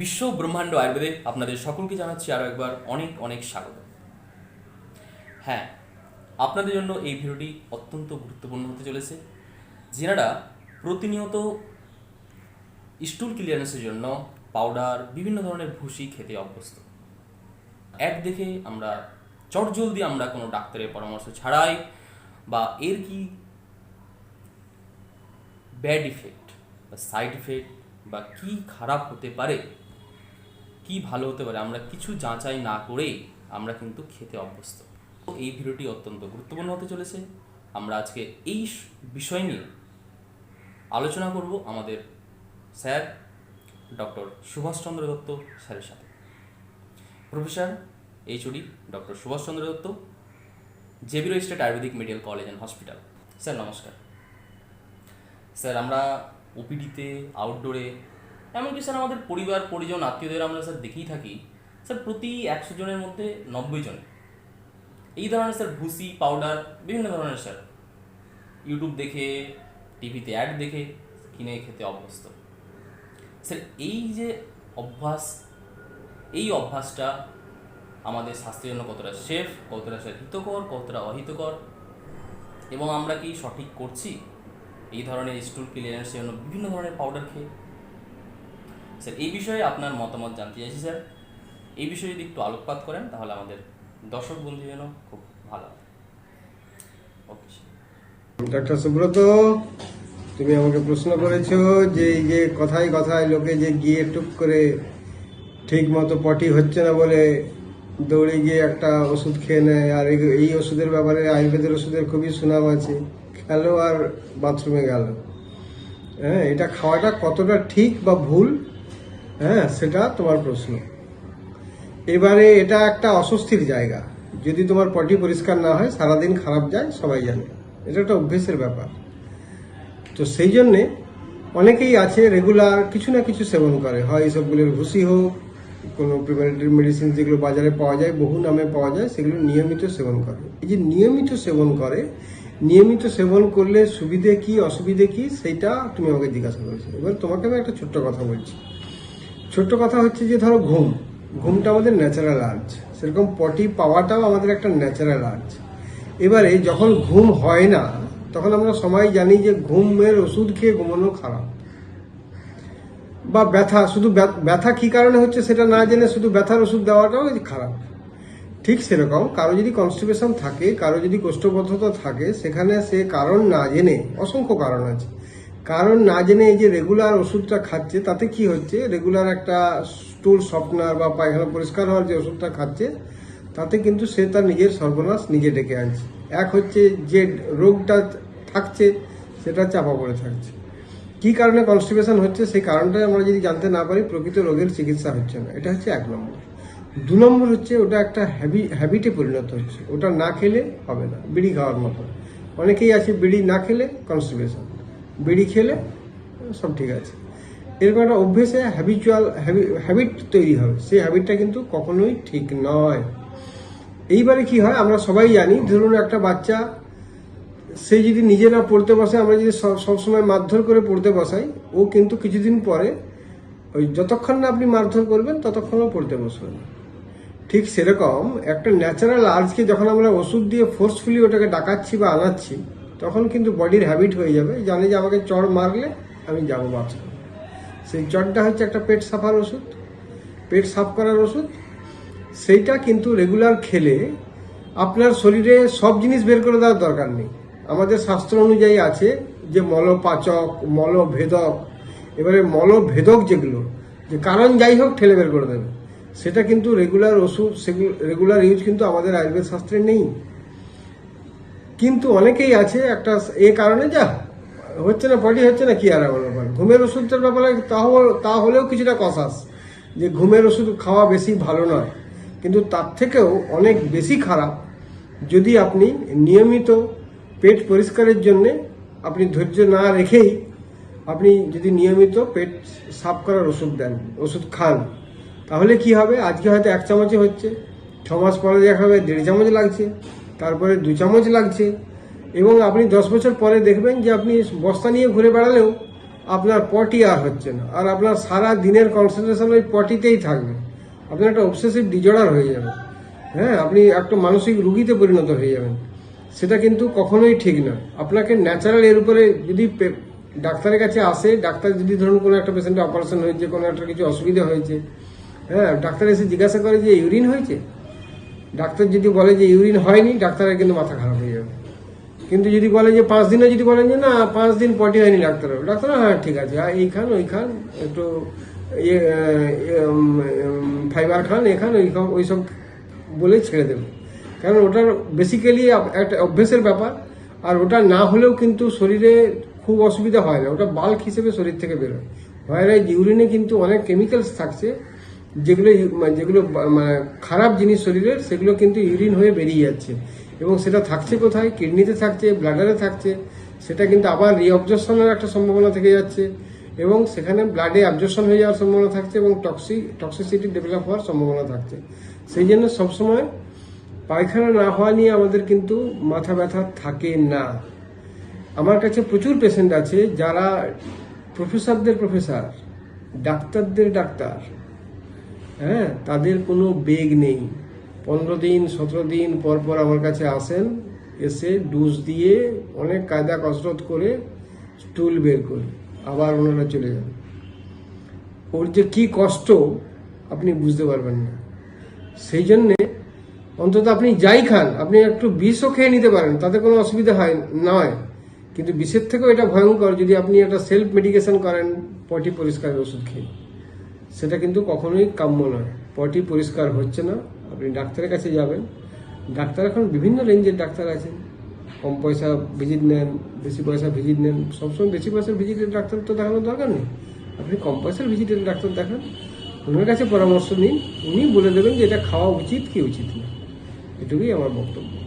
বিশ্ব ব্রহ্মাণ্ড আয়ুর্বেদে আপনাদের সকলকে জানাচ্ছি আরও একবার অনেক অনেক স্বাগত। হ্যাঁ আপনাদের জন্য এই ভিডিওটি অত্যন্ত গুরুত্বপূর্ণ হতে চলেছে, যেনারা প্রতিনিয়ত স্টুল ক্লিয়ারেন্সের জন্য পাউডার, বিভিন্ন ধরনের ভুসি খেতে অভ্যস্ত। অ্যাড দেখে আমরা চটজলদি আমরা কোনো ডাক্তারের পরামর্শ ছাড়াই বা এর কি ব্যাড ইফেক্ট বা সাইড ইফেক্ট বা কি খারাপ হতে পারে কি ভালো হতে পারে, আমরা কিছু যাচাই না করেই আমরা কিন্তু খেতে অভ্যস্ত। এই ভিডিওটি অত্যন্ত গুরুত্বপূর্ণ হতে চলেছে। আমরা আজকে এই বিষয় নিয়ে আলোচনা করব আমাদের স্যার ডক্টর সুভাষচন্দ্র দত্ত স্যারের সাথে। Professor HOD doctor Subhashchandra Dutta JB Roy state Ayurvedic medical college and hospital. Sir, নমস্কার। স্যার, আমরা ওপিডিতে আউটডোরে এমনকি স্যার, আমাদের পরিবার, পরিজন, আত্মীয়দের আমরা স্যার দেখেই থাকি, স্যার প্রতি একশো জনের মধ্যে নব্বই জন। এই ধরনের স্যার ভুসি পাউডার বিভিন্ন ধরনের স্যার। ইউটিউব দেখে টিভিতে অ্যাড দেখে, কিনে খেতে অভ্যস্ত। স্যার, এই যে অভ্যাস, এই অভ্যাসটা আমাদের স্বাস্থ্যের জন্য কতটা সেফ কতটা স্যার হিতকর, কতটা অহিতকর, এবং আমরা কি সঠিক করছি? এই ধরনের স্টুল ক্লিয়ারেন্সের জন্য বিভিন্ন ধরনের পাউডার খেয়ে স্যার, এই বিষয়ে আপনার মতামত জানতে চাইছি, স্যার। এই বিষয়ে যদি একটু আলোকপাত করেন, তাহলে আমাদের দর্শক বন্ধু যেন খুব ভালো ওকে ডাক্তার সুব্রত, তুমি আমাকে প্রশ্ন করেছ যে এই যে কথায় কথায় লোকে যে গিয়ে টুক করে ঠিক মতো পটি হচ্ছে না বলে দৌড়ে গিয়ে একটা ওষুধ খেয়ে নেয়, আর এই- ওষুধের ব্যাপারে আয়ুর্বেদের ওষুধের খুবই সুনাম আছে। খেলো আর বাথরুমে গেল। হ্যাঁ এটা খাওয়াটা কতটা ঠিক বা ভুল হ্যাঁ সেটা তোমার প্রশ্ন। এবারে এটা একটা অস্বস্তির জায়গা। যদি তোমার পটি পরিষ্কার না হয়, সারাদিন খারাপ যায়, সবাই জানে। এটা একটা অভ্যেসের ব্যাপার। তো সেই জন্যে অনেকেই আছে রেগুলার কিছু না কিছু সেবন করে। হয় এইসবগুলোর ভুসি হোক, কোনো প্রিপারেটরি মেডিসিন যেগুলো বাজারে পাওয়া যায়, বহু নামে পাওয়া যায়, সেগুলো নিয়মিত সেবন করে। এই যে নিয়মিত সেবন করে, নিয়মিত সেবন করলে সুবিধে কি, অসুবিধে কি, সেইটা তুমি আমাকে জিজ্ঞাসা করেছ। এবার তোমাকে আমি একটা ছোট্ট কথা বলছি। ছোট্ট কথা হচ্ছে যে, ধরো ঘুম। ঘুমটা আমাদের ন্যাচারাল আর্জ সেরকম পটি পাওয়াটাও আমাদের একটা ন্যাচারাল আর্জ এবারে যখন ঘুম হয় না, তখন আমরা সবাই জানি যে, ঘুমের ওষুধ খেয়ে ঘুমানো খারাপ। বা ব্যথা, শুধু ব্যথা কি কারণে হচ্ছে সেটা না জেনে শুধু ব্যথার ওষুধ দেওয়াটাও খারাপ। ঠিক সেরকম, কারও যদি কনস্টিপেশন থাকে, কারও যদি কোষ্ঠবদ্ধতা থাকে, সেখানে সে কারণ না জেনে, অসংখ্য কারণ আছে। কারণ না জেনে এই যে রেগুলার ওষুধটা খাচ্ছে, তাতে কি হচ্ছে? রেগুলার একটা স্টুল সফটনার বা পায়খানা পরিষ্কার হওয়ার যে ওষুধটা খাচ্ছে, তাতে কিন্তু সে তার নিজের সর্বনাশ নিজে ডেকে আনছে। এক হচ্ছে যে রোগটা থাকছে, সেটা চাপা পড়ে থাকছে। কি কারণে কনস্টিপেশন হচ্ছে, সেই কারণটা আমরা যদি জানতে না পারি, প্রকৃত রোগের চিকিৎসা হচ্ছে না। এটা হচ্ছে এক নম্বর। দু নম্বর হচ্ছে ওটা একটা হ্যাবি হ্যাবিটে পরিণত হচ্ছে। ওটা না খেলে হবে না, বিড়ি খাওয়ার মতো। অনেকেই আছে বিড়ি না খেলে কনস্টিপেশন বিড়ি খেলে, সব ঠিক আছে। এরকম একটা অভ্যেসে হ্যাবিচুয়াল হ্যাবিট তৈরি হবে। সেই হ্যাবিটটা কিন্তু কখনোই ঠিক নয়। এইবারে কি হয়, আমরা সবাই জানি, ধরুন একটা বাচ্চা, সে যদি নিজে না পড়তে বসে, আমরা যদি সব- সবসময় মারধর করে পড়তে বসাই, ও কিন্তু কিছুদিন পরে ওই যতক্ষণ না আপনি মারধর করবেন ততক্ষণও পড়তে বসবে না। ঠিক সেরকম একটা ন্যাচারাল আর্জকে যখন আমরা ওষুধ দিয়ে ফোর্সফুলি ওটাকে ডাকাচ্ছি বা আনাচ্ছি তখন কিন্তু বডির হ্যাবিট হয়ে যাবে, জানে যে আমাকে চড় মারলে আমি যাব বাথরুম সেই চড়টা হচ্ছে একটা পেট সাফার ওষুধ। পেট সাফ করার ওষুধ, সেইটা কিন্তু রেগুলার খেলে আপনার শরীরে সব জিনিস বের করে দেওয়ার দরকার নেই। আমাদের শাস্ত্র অনুযায়ী আছে যে মলপাচক, মলভেদক, এবারে মলভেদক যেগুলো, যে কারণ যাই হোক ঠেলে বের করে দেবে। সেটা কিন্তু রেগুলার ওষুধ, সেগুলো রেগুলার ইউজ কিন্তু আমাদের আয়ুর্বেদ শাস্ত্রে নেই। কিন্তু অনেকেই আছে একটা এ কারণে যা হচ্ছে না বডি হচ্ছে না, কি আর ব্যাপার? ঘুমের ওষুধটার ব্যাপারে তা হলেও কিছুটা কষাস, যে ঘুমের ওষুধ খাওয়া বেশি ভালো নয়। কিন্তু তার থেকেও অনেক বেশি খারাপ যদি আপনি নিয়মিত পেট পরিষ্কারের জন্যে আপনি ধৈর্য না রেখেই আপনি যদি নিয়মিত পেট সাফ করার ওষুধ দেন, ওষুধ খান, তাহলে কি হবে? আজকে হয়তো এক চামচে হচ্ছে, ছ মাস পরে দেখা হবে, দেড় চামচ লাগছে। তারপরে দু চামচ লাগছে। এবং আপনি দশ বছর পরে দেখবেন যে আপনি বস্তা নিয়ে ঘুরে বেড়ালেও আপনার পটি আর হচ্ছে না। আর আপনার সারা দিনের কনসেন্ট্রেশন ওই পটিতেই থাকবে। আপনার একটা অবসেসিভ ডিজর্ডার হয়ে যাবে। হ্যাঁ আপনি একটা মানসিক রুগীতে পরিণত হয়ে যাবেন। সেটা কিন্তু কখনোই ঠিক না। আপনাকে ন্যাচারাল এর উপরে যদি ডাক্তারের কাছে আসে, ডাক্তার যদি ধরুন কোনো একটা পেশেন্টের অপারেশন হয়েছে, কোনো একটা কিছু অসুবিধা হয়েছে হ্যাঁ ডাক্তার এসে জিজ্ঞাসা করে যে ইউরিন হয়েছে? ডাক্তার যদি বলে যে ইউরিন হয়নি, ডাক্তারের কিন্তু মাথা খারাপ হয়ে যাবে। কিন্তু যদি বলে যে পাঁচ দিনে যদি বলেন যে না, পাঁচ দিন পটি হয়নি ডাক্তার ডাক্তার হ্যাঁ ঠিক আছে, আর এই খান, ওই খান, একটু ইয়ে ফাইবার খান এখান ওই খান ওই সব বলে ছেড়ে দেবে। কারণ ওটার বেসিক্যালি একটা অভ্যেসের ব্যাপার, আর ওটা না হলেও কিন্তু শরীরে খুব অসুবিধা হয় না, ওটা বাল্ক হিসেবে শরীর থেকে বেরোয়। ভাইরাস ইউরিনে কিন্তু অনেক কেমিক্যালস থাকছে যেগুলো মানে যেগুলো মানে খারাপ জিনিস শরীরের সেগুলো কিন্তু ইউরিন হয়ে বেরিয়ে যাচ্ছে। এবং সেটা থাকছে কোথায়? কিডনিতে থাকছে, ব্লাডারে থাকছে। সেটা কিন্তু আবার রিঅবজর্শনের একটা সম্ভাবনা থেকে যাচ্ছে। এবং সেখানে ব্লাডে অবজর্শন হয়ে যাওয়ার সম্ভাবনা থাকছে এবং টক্সি টক্সিসিটি ডেভেলপ হওয়ার সম্ভাবনা থাকছে। সেই জন্য সবসময় পায়খানা না হওয়া নিয়ে আমাদের কিন্তু মাথা ব্যথা থাকে না। আমার কাছে প্রচুর পেশেন্ট আছে যারা প্রফেসরদের প্রফেসর ডাক্তারদের ডাক্তার। হ্যাঁ তাদের কোনো বেগ নেই। পনেরো দিন, সতেরো দিন পর পর আমার কাছে আসেন, এসে ডুজ দিয়ে অনেক কায়দা কসরত করে স্টুল বের করে আবার ওনারা চলে যান। ওর যে কি কষ্ট, আপনি বুঝতে পারবেন না। সেই জন্যে অন্তত আপনি যাই খান, আপনি একটু বিষও খেয়ে নিতে পারেন, তাতে কোনো অসুবিধা হয় নয়। কিন্তু বিষের থেকেও এটা ভয়ঙ্কর, যদি আপনি একটা সেলফ মেডিকেশন করেন, পটি পরিষ্কারের ওষুধ খেয়ে। সেটা কিন্তু কখনোই কাম্য নয়। পটি পরিষ্কার হচ্ছে না, আপনি ডাক্তারের কাছে যাবেন। ডাক্তার এখন বিভিন্ন রেঞ্জের ডাক্তার আছেন। কম পয়সা ভিজিট নেন, বেশি পয়সা ভিজিট নেন। সবসময় বেশি পয়সার ভিজিটের ডাক্তার তো দেখানোর দরকার নেই। আপনি কম পয়সার ভিজিটের ডাক্তার দেখান। ওনার কাছে পরামর্শ নিন। উনি বলে দেবেন যে এটা খাওয়া উচিত কি উচিত না। এটুকুই আমার বক্তব্য।